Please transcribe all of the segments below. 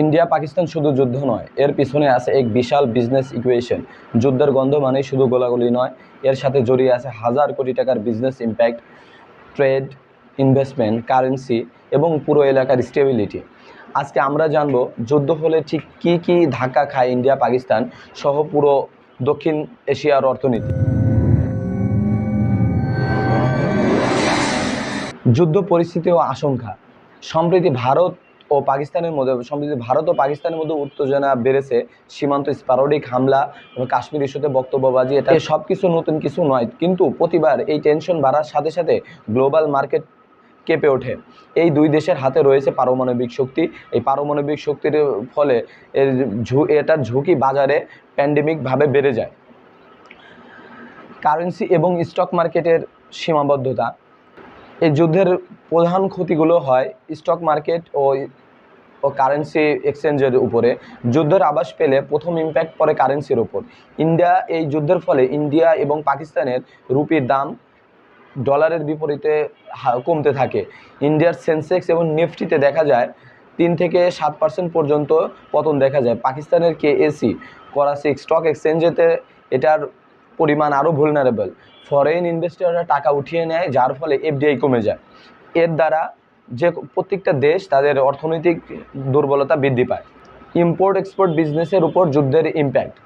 India Pakistan শুধু যুদ্ধ নয়, এর পিছনে আছে এক বিশাল বিজনেস ইকুয়েশন যুদ্ধের গন্ধ মানে শুধু গোলাগুলি নয়, এর সাথে জড়িয়ে আছে হাজার কোটি টাকার business impact trade investment currency এবং পুরো এলাকার স্টেবিলিটি আজকে আমরা জানব যুদ্ধ হলে ঠিক কী কী ধাক্কা খায় ইন্ডিয়া, পাকিস্তান সহ পুরো দক্ষিণ এশিয়ার অর্থনীতি। যুদ্ধ পরিস্থিতি ও আশঙ্কা। সম্প্রতি ভারত ও পাকিস্তানের মধ্যে সম্প্রতি ভারত ও পাকিস্তানের মধ্যে উত্তেজনা বেড়েছে সীমান্ত স্পারোডিক হামলা এবং কাশ্মীর ইস্যুতে বক্তব্যবাজি এটা সব কিছু নতুন কিছু নয় কিন্তু প্রতিবার এই টেনশন বাড়ার সাথে সাথে গ্লোবাল মার্কেট কেঁপে ওঠে। এই দুই দেশের হাতে রয়েছে পারমাণবিক শক্তি এই পারমাণবিক শক্তির ফলে এর ঝু এটার ঝুঁকি বাজারে প্যান্ডেমিকভাবে বেড়ে যায়। কারেন্সি এবং স্টক মার্কেটের সীমাবদ্ধতা এই যুদ্ধের প্রধান ক্ষতিগুলো হয় স্টক মার্কেট ও ও কারেন্সি এক্সচেঞ্জের উপরে। যুদ্ধের আভাস পেলে প্রথম ইম্প্যাক্ট পড়ে কারেন্সির ওপর ইন্ডিয়া এই যুদ্ধের ফলে ইন্ডিয়া এবং পাকিস্তানের রুপির দাম ডলারের বিপরীতে কমতে থাকে। ইন্ডিয়ার সেন্সেক্স এবং নিফটিতে দেখা যায়, তিন থেকে সাত পার্সেন্ট পর্যন্ত পতন দেখা যায়। পাকিস্তানের কে এসি করাচি স্টক এক্সচেঞ্জেতে এটার পরিমাণ আরও ভুলনারেবল ফরেন ইনভেস্টররা টাকা উঠিয়ে নেয়, যার ফলে এফডিআই কমে যায়। এর দ্বারা যে প্রত্যেকটা দেশ তাদের অর্থনৈতিক দুর্বলতা বৃদ্ধি পায়। ইম্পোর্ট এক্সপোর্ট বিজনেসের উপর যুদ্ধের ইম্প্যাক্ট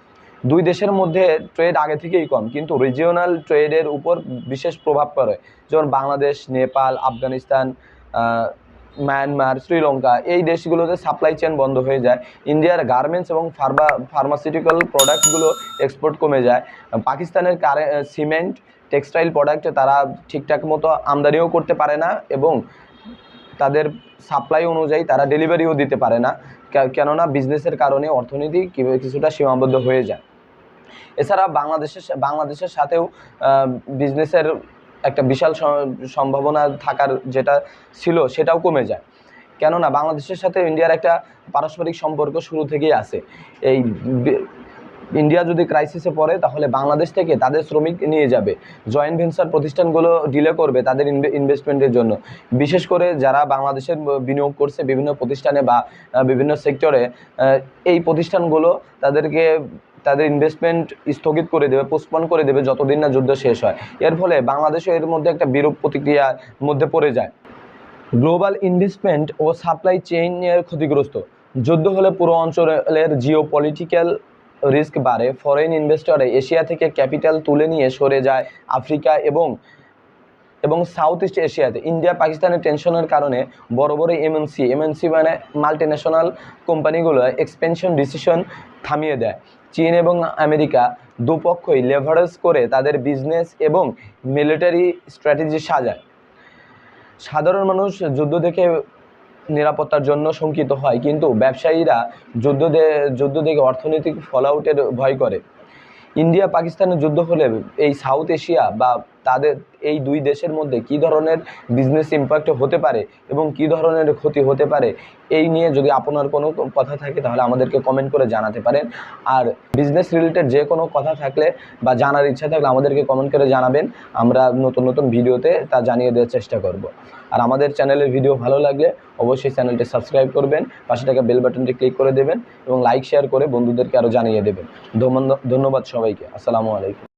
দুই দেশের মধ্যে ট্রেড আগে থেকেই কম, কিন্তু রিজিওনাল ট্রেডের উপর বিশেষ প্রভাব পড়ে। যেমন বাংলাদেশ, নেপাল, আফগানিস্তান মায়ানমার শ্রীলঙ্কা, এই দেশগুলোতে সাপ্লাই চেন বন্ধ হয়ে যায়। ইন্ডিয়ার গার্মেন্টস এবং ফার্মা ফার্মাসিউটিক্যাল প্রোডাক্টগুলো এক্সপোর্ট কমে যায়। পাকিস্তানের কারে সিমেন্ট টেক্সটাইল প্রোডাক্ট তারা ঠিকঠাক মতো আমদানিও করতে পারে না এবং তাদের সাপ্লাই অনুযায়ী তারা ডেলিভারিও দিতে পারে না। কেননা বিজনেসের কারণে অর্থনীতি কিছুটা সীমাবদ্ধ হয়ে যায়। এছাড়া বাংলাদেশের বাংলাদেশের সাথেও বিজনেসের একটা বিশাল সম্ভাবনা থাকার যেটা ছিল, সেটাও কমে যায়। কেননা বাংলাদেশের সাথে ইন্ডিয়ার একটা পারস্পরিক সম্পর্ক শুরু থেকেই আছে। এই ইন্ডিয়া যদি ক্রাইসিসে পড়ে, তাহলে বাংলাদেশ থেকে তাদের শ্রমিক নিয়ে যাবে। জয়েন্ট ভেঞ্চার প্রতিষ্ঠানগুলো ডিলে করবে তাদের ইনভেস্টমেন্টের জন্য। বিশেষ করে যারা বাংলাদেশের বিনিয়োগ করছে বিভিন্ন প্রতিষ্ঠানে বা বিভিন্ন সেক্টরে এই প্রতিষ্ঠানগুলো তাদেরকে, তাদের ইনভেস্টমেন্ট স্থগিত করে দেবে পোস্টপন করে দেবে যতদিন না যুদ্ধ শেষ হয়। এর ফলে বাংলাদেশও এর মধ্যে একটা বিরূপ প্রতিক্রিয়ার মধ্যে পড়ে যায়। গ্লোবাল ইনভেস্টমেন্ট ও সাপ্লাই চেইনের ক্ষতিগ্রস্ত। যুদ্ধ হলে পুরো অঞ্চলের জিও পলিটিক্যাল রিস্ক বাড়ে। ফরেন ইনভেস্টরে এশিয়া থেকে ক্যাপিটাল তুলে নিয়ে সরে যায় আফ্রিকা এবং এবং সাউথ ইস্ট এশিয়াতে ইন্ডিয়া, পাকিস্তানের টেনশনের কারণে বড় বড় এমএনসি এমএনসি মানে মাল্টি ন্যাশনাল কোম্পানিগুলো এক্সপেনশন ডিসিশন থামিয়ে দেয়। চীন এবং আমেরিকা দুপক্ষই লেভারেজ করে তাদের বিজনেস এবং মিলিটারি স্ট্র্যাটেজি সাজায়। সাধারণ মানুষ যুদ্ধ দেখে নিরাপত্তার জন্য শঙ্কিত হয়। কিন্তু ব্যবসায়ীরা যুদ্ধ যুদ্ধ থেকে অর্থনৈতিক ফলআউটের ভয় করে। ইন্ডিয়া পাকিস্তানের যুদ্ধ হলে এই সাউথ এশিয়া বা তাদের এই দুই দেশের মধ্যে কী ধরনের বিজনেস ইম্প্যাক্ট হতে পারে এবং কী ধরনের ক্ষতি হতে পারে, এই নিয়ে যদি আপনার কোনো কথা থাকে তাহলে আমাদেরকে কমেন্ট করে জানাতে পারেন। আর বিজনেস রিলেটেড যে কোনো কথা থাকলে বা জানার ইচ্ছা থাকলে আমাদেরকে কমেন্ট করে জানাবেন। আমরা নতুন নতুন ভিডিওতে তা জানিয়ে দেওয়ার চেষ্টা করব। আর আমাদের চ্যানেলের ভিডিও ভালো লাগলে অবশ্যই চ্যানেলটি সাবস্ক্রাইব করবেন, পাশে থাকা বেল বাটনটি ক্লিক করে দেবেন এবং লাইক শেয়ার করে বন্ধুদেরকে আরও জানিয়ে দেবেন। ধন্যবাদ ধন্যবাদ সবাইকে। আসসালামু আলাইকুম।